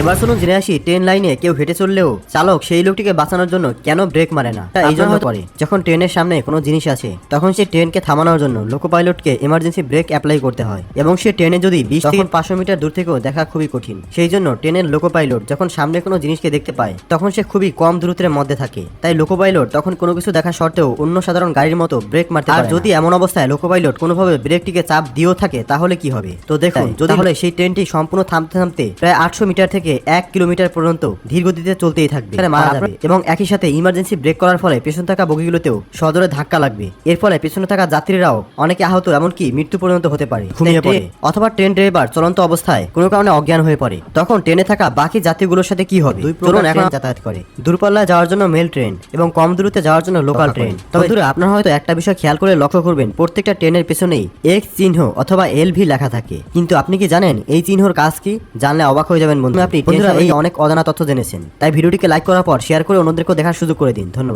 এবার শুনুন জেনে আসি ট্রেন লাইনে কেউ হেঁটে চললেও চালক সেই লোকটিকে বাঁচানোর জন্য কেন ব্রেক মারে না? তা এই জন্য করে যখন ট্রেনের সামনে কোনো জিনিস আছে তখন সে ট্রেনকে থামানোর জন্য লোকো পাইলটকে এমার্জেন্সি ব্রেক অ্যাপ্লাই করতে হয়। এবং সে ট্রেনে যদি বিশ থেকে পাঁচশো মিটার দূর থেকেও দেখা খুবই কঠিন। সেই জন্য ট্রেনের লোকো পাইলট যখন সামনে কোনো জিনিসকে দেখতে পায় তখন সে খুবই কম দূরত্বের মধ্যে থাকে। তাই লোকো পাইলট তখন কোনো কিছু দেখা সত্ত্বেও অন্য সাধারণ গাড়ির মতো ব্রেক মারতে আর যদি এমন অবস্থায় লোকো পাইলট কোনোভাবে ব্রেকটিকে চাপ দিয়েও থাকে তাহলে কি হবে? তো দেখুন যদি হলে সেই ট্রেনটি সম্পূর্ণ থামতে থামতে প্রায় আটশো মিটার থেকে এক কিলোমিটার পর্যন্ত ধীর গতিতে চলতেই থাকবে। মারা যাবে। এবং একই সাথে ইমার্জেন্সি ব্রেক করার ফলে পেছন থাকা বগিগুলোতেও সদরে ধাক্কা লাগবে। এর ফলে পেছনে থাকা যাত্রীরাও অনেকে আহত এমনকি মৃত্যু পর্যন্ত হতে পারে। ঘুমিয়ে পড়ে। অথবা ট্রেন ড্রাইভার চলন্ত অবস্থায় কোনো কারণে অজ্ঞান হয়ে পড়ে। তখন ট্রেনে থাকা বাকি যাত্রীগুলোর সাথে কি হবে? চলুন এখন যাতায়াত করে। দূরপাল্লায় যাওয়ার জন্য মেল ট্রেন এবং কম দূরত্বে যাওয়ার জন্য লোকাল ট্রেন। তবে দূরে আপনার হয়তো একটা বিষয় খেয়াল করে লক্ষ্য করবেন প্রত্যেকটা ট্রেনের পেছনেই এক্স চিহ্ন অথবা এল ভি লেখা থাকে। কিন্তু আপনি কি জানেন এই চিহ্নর কাজ কি? জানলে অবাক হয়ে যাবেন বন্ধু আপনি অনেক অজানা তথ্য জেনেছেন। তাই ভিডিওটিকে লাইক করার পর শেয়ার করে অন্যদেরকেও দেখার সুযোগ করে দিন। ধন্যবাদ।